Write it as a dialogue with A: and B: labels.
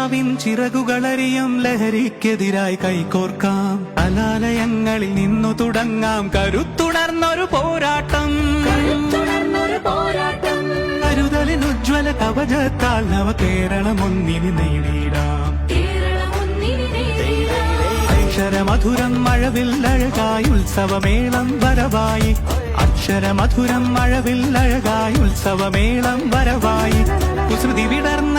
A: കൊച്ചുകിനാവിൻ ചിറകുകളറിയും ലഹരിക്കെതിരായി കൈകോർക്കാം. അലാലയങ്ങളിൽ നിന്നു തുടങ്ങാം കരുത്തുണർന്നൊരു പോരാട്ടം. കരുതലിനുജ്വല കവചത്താൽ നവ കേരളം ഒന്നിന് നേടിയിടാം. അക്ഷരമധുരം മഴവിൽ അഴകായി ഉത്സവമേളം വരവായി. അക്ഷരമധുരം മഴവിൽ അഴകായി ഉത്സവമേളം വരവായി. കുസൃതി വിടർന്ന